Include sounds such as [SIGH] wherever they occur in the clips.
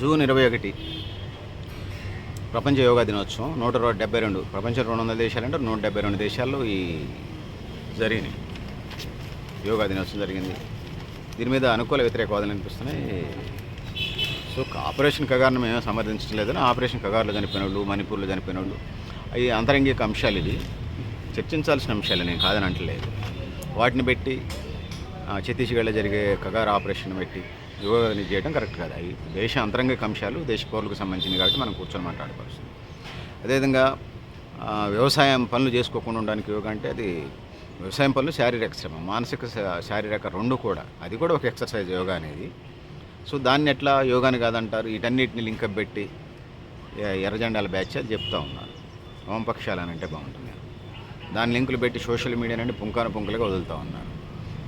June ఇరవై ఒకటి. ప్రపంచ యోగా దినోత్సవం నూట డెబ్బై రెండు. ప్రపంచం రెండు వందల దేశాలంటే నూట డెబ్బై రెండు దేశాల్లో ఈ జరిగినాయి. యోగా దినోత్సవం జరిగింది. దీని మీద అనుకూల వ్యతిరేక వాదనలు అనిపిస్తున్నాయి సో ఆపరేషన్ కగారును మేము సమర్థించడం లేదని ఆపరేషన్ కగారులో చనిపోయిన వాళ్ళు మణిపూర్లో చనిపోయిన వాళ్ళు అవి అంతరంగిక అంశాలు ఇవి. చర్చించాల్సిన అంశాలు నేను కాదని అంటలేదు. వాటిని పెట్టి ఛత్తీస్గఢ్లో జరిగే కగార ఆపరేషన్ పెట్టి యోగాని చేయడం కరెక్ట్ కాదు. అవి దేశ అంతరంగిక అంశాలు దేశ పౌరులకు సంబంధించినవి కాబట్టి మనం కూర్చొని మాట్లాడుకోవాల్సింది అదేవిధంగా వ్యవసాయం పనులు చేసుకోకుండా ఉండడానికి యోగా అంటే అది వ్యవసాయం పనులు శారీరక శ్రమ మానసిక శారీరక రెండు కూడా. అది కూడా ఒక ఎక్సర్సైజ్ యోగా అనేది. సో దాన్ని ఎట్లా యోగాని కాదంటారు? వీటన్నిటిని లింకప్ పెట్టి ఎర్రజెండాల బ్యాచ్ అది చెప్తా ఉన్నారు. వామపక్షాలు అని అంటే బాగుంటుంది. దాని లింకులు పెట్టి సోషల్ మీడియా నుండి పుంకాను పుంకలుగా వదులుతూ ఉన్నారు.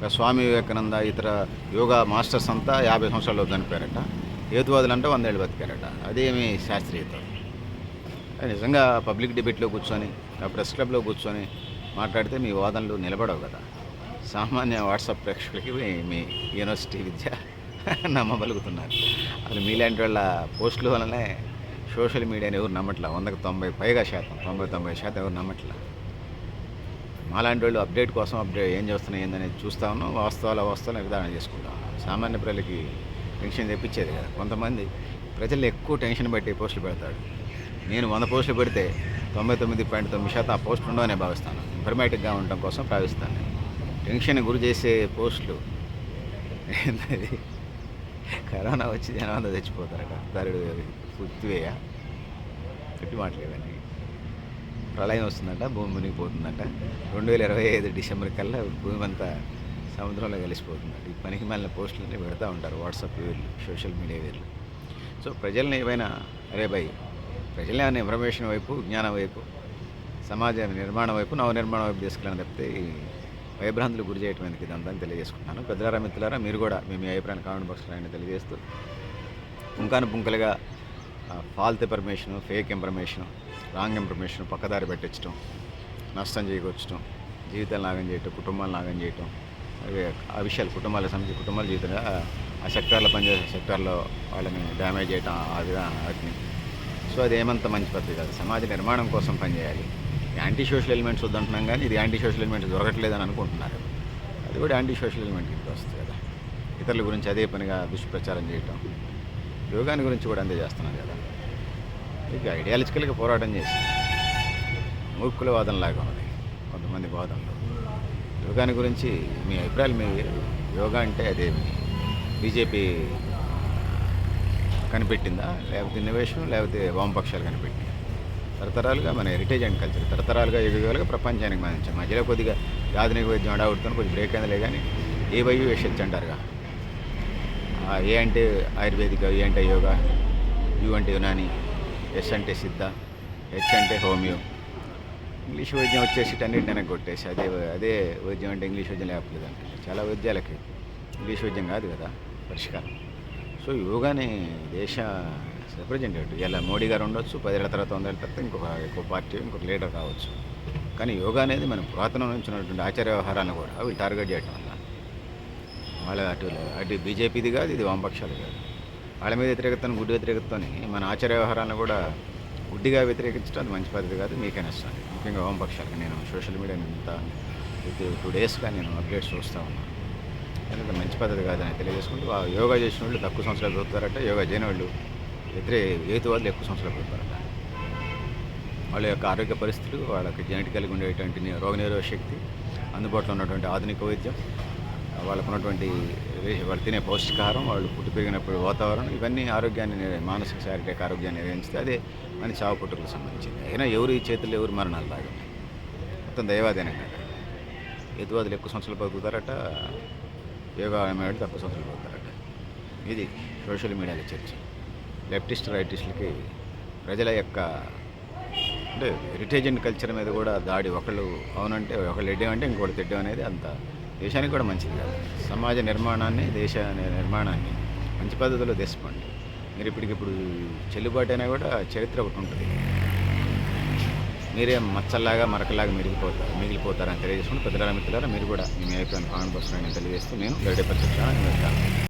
స్వామి వివేకానంద ఇతర యోగా మాస్టర్స్ అంతా యాభై సంవత్సరాలు చనిపోయారట. హేతువాదులు అంటే వందేళ్ళు బతికారట. అదేమి శాస్త్రీయత. నిజంగా పబ్లిక్ డిబేట్లో కూర్చొని ఆ ప్రెస్ క్లబ్లో కూర్చొని మాట్లాడితే మీ వాదనలు నిలబడవు కదా. సామాన్య వాట్సాప్ ప్రేక్షకులకి మీ- యూనివర్సిటీ విద్య [LAUGHS] నమ్మగలుగుతున్నారు అసలు మీలాంటి వాళ్ళ పోస్టుల వల్లనే సోషల్ మీడియాని ఎవరు నమ్మట్లా? వందకు తొంభై పైగా శాతం తొంభై తొంభై శాతం ఎవరు నమ్మట్లా? మాలాంటి వాళ్ళు అప్డేట్ కోసం అప్డేట్ ఏం చేస్తున్నాయి ఏందనేది చూస్తా ఉన్నాం. వాస్తవాలు అవాస్తవాలు నిర్ధారణ చేసుకుంటాం సామాన్య ప్రజలకి టెన్షన్ తెప్పించేది కదా. కొంతమంది ప్రజలు ఎక్కువ టెన్షన్ పెట్టి పోస్టులు పెడతాడు నేను వంద పోస్టులు పెడితే తొంభై తొమ్మిది పాయింట్ తొమ్మిది శాతం ఆ పోస్టులు ఉండవనే భావిస్తాను. ఇన్ఫర్మేటిక్గా ఉండటం కోసం భావిస్తాను టెన్షన్ గురి చేసే పోస్టులు ఏంటది కరోనా వచ్చి జనం అంతా చచ్చిపోతారట. తరుడు పుత్తివేయ పెట్టి మాట్లాడండి. ప్రళయం వస్తుందంట భూమి మునిగిపోతుందంట రెండు వేల ఇరవై ఐదు డిసెంబర్ కల్లా భూమి అంతా సముద్రంలో కలిసిపోతుందంట. ఈ పనికి మళ్ళీ పోస్టులన్నీ పెడతా ఉంటారు వాట్సాప్ వీళ్ళు సోషల్ మీడియా వీళ్ళు సో ప్రజల్ని ఏమైనా అరే భయ్ ప్రజల్ని ఏమైనా ఇన్ఫర్మేషన్ వైపు జ్ఞానం వైపు సమాజ నిర్మాణం వైపు నవ నిర్మాణం వైపు తీసుకెళ్ళని తప్పితే ఈ భయభ్రాంతులు గురి చేయటం ఎందుకు ఇదంతా తెలియజేసుకుంటున్నాను. పెద్దలారా మిత్రులారా మీరు కూడా మీ మీ అభిప్రాయాన్ని కామెంట్ బాక్స్లో ఆయన తెలియజేస్తూ. పుంకాను పుంకలుగా false information fake information wrong information పక్కదారి పెట్టించడం నష్టం చేయకొచ్చడం జీవితాలు నాగం చేయటం కుటుంబాలు నాగం చేయటం అవి ఆ విషయాలు కుటుంబాలకు సంబంధించి కుటుంబాల జీవితంగా ఆ సెక్టార్లో పనిచేసే సెక్టార్లో వాళ్ళని డ్యామేజ్ చేయటం ఆ విధానం వాటిని. సో అది ఏమంత మంచి పద్ధతి కాదు. సమాజ నిర్మాణం కోసం పనిచేయాలి. యాంటీ సోషల్ ఎలిమెంట్స్ వద్దంటున్నాం కానీ ఇది యాంటీ సోషల్ ఎలిమెంట్స్ దొరకట్లేదని అనుకుంటున్నారు. అది కూడా యాంటీ సోషల్ ఎలిమెంట్ కింద వస్తుంది కదా. ఇతరుల గురించి అదే పనిగా దుష్ప్రచారం చేయటం యోగాని గురించి కూడా అందే చేస్తున్నారు కదా. ఇక ఐడియాలజికల్గా పోరాటం చేసి మూర్ఖుల వాదనలాగా ఉంది కొంతమంది వాదనలు యోగాని గురించి మీ అభిప్రాయాలు మీ యోగా అంటే అదే బీజేపీ కనిపెట్టిందా? లేకపోతే ఇన్నోవేషన్ లేకపోతే వామపక్షాలు కనిపెట్టింది తరతరాలుగా మన హెరిటేజ్ అండ్ కల్చర్ తరతరాలుగా ఎదుగుదలుగా ప్రపంచానికి మంచి మధ్యలో కొద్దిగా ఆధునిక వైద్యం అడావుడుతో కొంచెం బ్రేక్ అయింది కానీ ఏ వై వేసొచ్చు అంటారుగా? ఏ అంటే ఆయుర్వేదిక ఏ అంటే యోగా యు అంటే యునాని ఎస్ అంటే సిద్ధ హెచ్ అంటే హోమియో. ఇంగ్లీష్ వైద్యం వచ్చేసి అన్నిటి వెనక్కి కొట్టేసి అదే అదే వైద్యం అంటే ఇంగ్లీష్ వైద్యం లేకపోలేదు అంటే చాలా వైద్యాలకి ఇంగ్లీష్ వైద్యం కాదు కదా పరిష్కారం. సో యోగాని దేశ రిప్రజెంటేటివ్ ఇలా మోడీ గారు ఉండొచ్చు పదేళ్ళ తర్వాత వందేళ్ళ తర్వాత ఇంకొక ఇంకో పార్టీ ఇంకొక లీడర్ కావచ్చు. కానీ యోగా అనేది మన పురాతనం నుంచి ఉన్నటువంటి ఆచార వ్యవహారాలను కూడా వీళ్ళు టార్గెట్ చేయడం వల్ల వాళ్ళ అటు అటు బీజేపీది కాదు ఇది వామపక్షాలు కాదు. వాళ్ళ మీద వ్యతిరేకతను గుడ్డి వ్యతిరేకతని మన ఆచార వ్యవహారాలను కూడా గుడ్డిగా వ్యతిరేకించడం అది మంచి పద్ధతి కాదు మీకే నష్టం ముఖ్యంగా వామపక్షాలకి నేను సోషల్ మీడియా ఇంత టూ డేస్గా నేను అప్డేట్స్ చూస్తూ ఉన్నాను ఎందుకంటే మంచి పద్ధతి కాదని తెలియజేసుకుంటూ ఆ యోగా చేసిన వాళ్ళు తక్కువ సంవత్సరాలు చదువుతారట యోగా చేయని వాళ్ళు వ్యతిరే హేతువాదులు ఎక్కువ సంవత్సరాలు చదువుతారట వాళ్ళ యొక్క ఆరోగ్య పరిస్థితులు వాళ్ళకి జెనెటికల్గా ఉండేటువంటి ని- రోగనిరోధక శక్తి అందుబాటులో ఉన్నటువంటి ఆధునిక వైద్యం వాళ్ళకు ఉన్నటువంటి వాళ్ళు తినే పౌష్టికాహారం వాళ్ళు పుట్టి పెరిగినప్పుడు వాతావరణం ఇవన్నీ ఆరోగ్యాన్ని మానసిక శారీరక ఆరోగ్యాన్ని నిర్వహించితే అదే మన చావు పుట్టుకు సంబంధించింది. అయినా ఎవరు ఈ చేతుల్లో ఎవరు మరణాలు లాగా మొత్తం దైవాదేనం కదా ఎక్కువ సంవత్సరాలు బతుకుతారట యోగా వాళ్ళు తక్కువ సంవత్సరాలు బతుకుతారట. ఇది సోషల్ మీడియాలో చర్చ. లెఫ్టిస్ట్ రైటిస్టులకి ప్రజల యొక్క అంటే హెరిటేజ్ అండ్ కల్చర్ మీద కూడా దాడి ఒకళ్ళు అవునంటే ఒకళ్ళు ఎడ్డం అంటే ఇంకోటి తిడ్డం అనేది అంత దేశానికి కూడా మంచిది కాదు. సమాజ నిర్మాణాన్ని దేశ నిర్మాణాన్ని మంచి పద్ధతిలో తెచ్చుకోండి. మీరు ఇప్పటికిప్పుడు చెల్లుబాటు అయినా కూడా చరిత్ర ఒకటి ఉంటుంది. మీరే మచ్చల్లాగా మరకలాగా మిగిలిపోతారు మిగిలిపోతారని తెలియజేసుకుని పెద్దల మిత్రులారా మీరు కూడా మీ అభిప్రాయం కామెంట్ బాక్స్లో నేను తెలియజేస్తూ నేను గరిడే